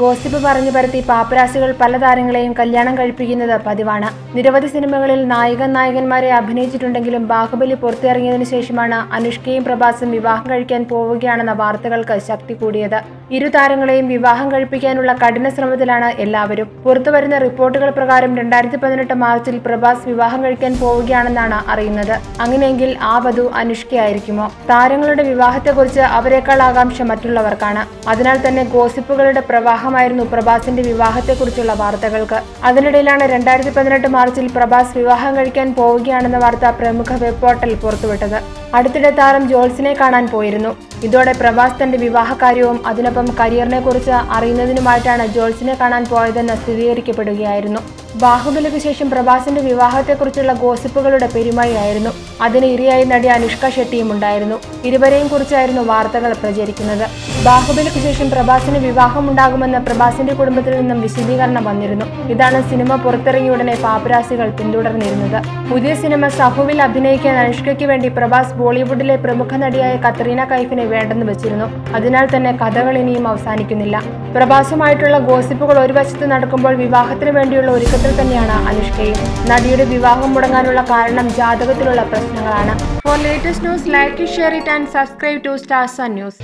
Gossip പറഞ്ഞു പരത്തി പാപ്പരാസികൾ പല താരങ്ങളെയും കല്യാണം കഴിപ്പിക്കുന്നത് പതിവാണ്. നിരവധി സിനിമകളിൽ നായകൻ നായകന്മാരെ അഭിനയിച്ചിട്ടുണ്ടെങ്കിലും ബാഹുബലി പുറത്തിറങ്ങിയതിനു ശേഷമാണ് അനുഷ്കയും പ്രഭാസും വിവാഹം കഴിക്കാൻ പോവുകയാണെന്ന വാർത്തകൾക്ക് ശക്തി കൂടിയത്. ഇരു താരങ്ങളെയും വിവാഹം കഴിപ്പിക്കാനുള്ള കഠിന ശ്രമത്തിലാണ് എല്ലാവരും. പുറത്തുവരുന്ന റിപ്പോർട്ടുകൾ പ്രകാരം രണ്ടായിരത്തി പതിനെട്ട് മാർച്ചിൽ പ്രഭാസ് വിവാഹം കഴിക്കാൻ പോവുകയാണെന്നാണ് അറിയുന്നത്. അങ്ങനെയെങ്കിൽ ആ വധു അനുഷ്കയായിരിക്കുമോ? താരങ്ങളുടെ വിവാഹത്തെക്കുറിച്ച് അവരെക്കാൾ ആകാംക്ഷ മറ്റുള്ളവർക്കാണ്. അതിനാൽ തന്നെ ഗോസിപ്പുകളുടെ പ്രവാഹമായിരുന്നു പ്രഭാസിന്റെ വിവാഹത്തെക്കുറിച്ചുള്ള വാർത്തകൾക്ക്. അതിനിടയിലാണ് രണ്ടായിരത്തി പതിനെട്ട് മാർച്ചിൽ പ്രഭാസ് വിവാഹം കഴിക്കാൻ പോവുകയാണെന്ന വാർത്ത പ്രമുഖ വെബ് പോർട്ടൽ പുറത്തുവിട്ടത്. അടുത്തിടെ താരം ജോൾസിനെ കാണാൻ പോയിരുന്നു. ഇതോടെ പ്രഭാസ് വിവാഹകാര്യവും അതിനൊപ്പം കരിയറിനെ കുറിച്ച് അറിയുന്നതിനുമായിട്ടാണ് ജോൾസിനെ കാണാൻ പോയതെന്ന് സ്ഥിരീകരിക്കപ്പെടുകയായിരുന്നു. ബാഹുബലിക്ക് ശേഷം പ്രഭാസിന്റെ വിവാഹത്തെക്കുറിച്ചുള്ള ഗോസിപ്പുകളുടെ പെരുമഴയായിരുന്നു. അതിന് ഇരയായി നടി അനുഷ്ക ഷെട്ടിയും ഉണ്ടായിരുന്നു. ഇരുവരെയും കുറിച്ചായിരുന്നു വാർത്തകൾ പ്രചരിക്കുന്നത്. ബാഹുബലിക്ക് ശേഷം പ്രഭാസിന് വിവാഹമുണ്ടാകുമെന്ന് പ്രഭാസിന്റെ കുടുംബത്തിൽ നിന്നും വിശദീകരണം വന്നിരുന്നു. ഇതാണ് സിനിമ പുറത്തിറങ്ങിയ ഉടനെ പാപ്പരാസികൾ പിന്തുടർന്നിരുന്നത്. പുതിയ സിനിമ സഹുവിൽ അഭിനയിക്കാൻ അനുഷ്കയ്ക്ക് വേണ്ടി പ്രഭാസ് ബോളിവുഡിലെ പ്രമുഖ നടിയായ കത്രീന കൈഫിനെ വേണ്ടെന്ന് വെച്ചിരുന്നു. അതിനാൽ തന്നെ കഥകൾ ഇനിയും അവസാനിക്കുന്നില്ല. പ്രഭാസമായിട്ടുള്ള ഗോസിപ്പുകൾ ഒരു വശത്ത് നടക്കുമ്പോൾ വിവാഹത്തിന് വേണ്ടിയുള്ള ഒരുക്കത്തിൽ തന്നെയാണ് അനുഷ്കയും. നടിയുടെ വിവാഹം മുടങ്ങാനുള്ള കാരണം ജാതകത്തിലുള്ള പ്രശ്നങ്ങളാണ്. For latest news like share it and subscribe to stars news